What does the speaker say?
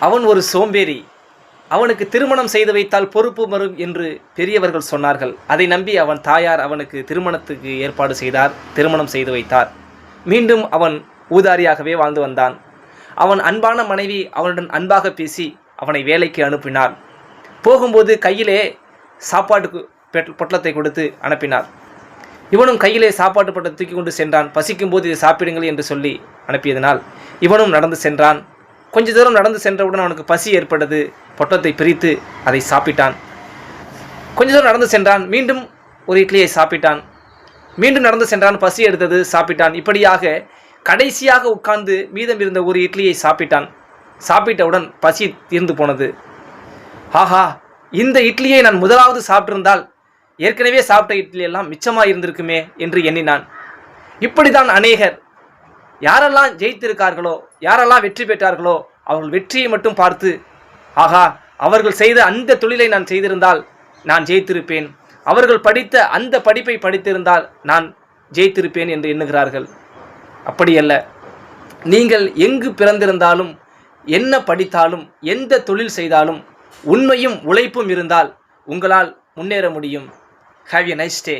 அவன் ஒரு சோம்பேறி. அவனுக்கு திருமணம் செய்து வைத்தால் பொறுப்பு வரும் என்று பெரியவர்கள் சொன்னார்கள். அதை நம்பி அவன் தாயார் அவனுக்கு திருமணத்துக்கு ஏற்பாடு செய்தார் திருமணம் செய்து வைத்தார். மீண்டும் அவன் ஊதாரியாகவே வாழ்ந்து வந்தான். அவன் அன்பான மனைவி அவனுடன் அன்பாக பேசி அவனை வேலைக்கு அனுப்பினார். போகும்போது கையிலே சாப்பாட்டுக்கு பெட்- பொட்டலத்தை கொடுத்து அனுப்பினார். இவனும் கையிலே சாப்பாட்டு பட்டத்தை தூக்கி கொண்டு சென்றான். பசிக்கும் போது இதை சாப்பிடுங்கள் என்று சொல்லி அனுப்பியதனால் இவனும் நடந்து சென்றான். கொஞ்ச தூரம் நடந்து சென்றவுடன் அவனுக்கு பசி ஏற்பட்டது. பொட்டத்தை பிரித்து அதை சாப்பிட்டான். கொஞ்ச தூரம் நடந்து சென்றான். மீண்டும் ஒரு இட்லியை சாப்பிட்டான். மீண்டும் நடந்து சென்றான். பசி எடுத்தது சாப்பிட்டான். இப்படியாக கடைசியாக உட்கார்ந்து மீதம் இருந்த ஒரு இட்லியை சாப்பிட்டான். சாப்பிட்டவுடன் பசி தீர்ந்து போனது. ஆஹா இந்த இட்லியை நான் முதலாவது சாப்பிட்டிருந்தால் ஏற்கனவே சாப்பிட்ட இட்லி எல்லாம் மிச்சமாக இருந்திருக்குமே என்று எண்ணினான். இப்படிதான் அநேகர் யாரெல்லாம் ஜெயித்திருக்கார்களோ யாரெல்லாம் வெற்றி பெற்றார்களோ அவர்கள் வெற்றியை மட்டும் பார்த்து ஆகா அவர்கள் செய்த அந்த தொழிலை நான் செய்திருந்தால் நான் ஜெயித்திருப்பேன். அவர்கள் படித்த அந்த படிப்பை படித்திருந்தால் நான் ஜெயித்திருப்பேன் என்று எண்ணுகிறார்கள். அப்படியல்ல. நீங்கள் எங்கு பிறந்திருந்தாலும் என்ன படித்தாலும் எந்த தொழில் செய்தாலும் உண்மையும் உழைப்பும் இருந்தால் உங்களால் முன்னேற முடியும். Have a nice day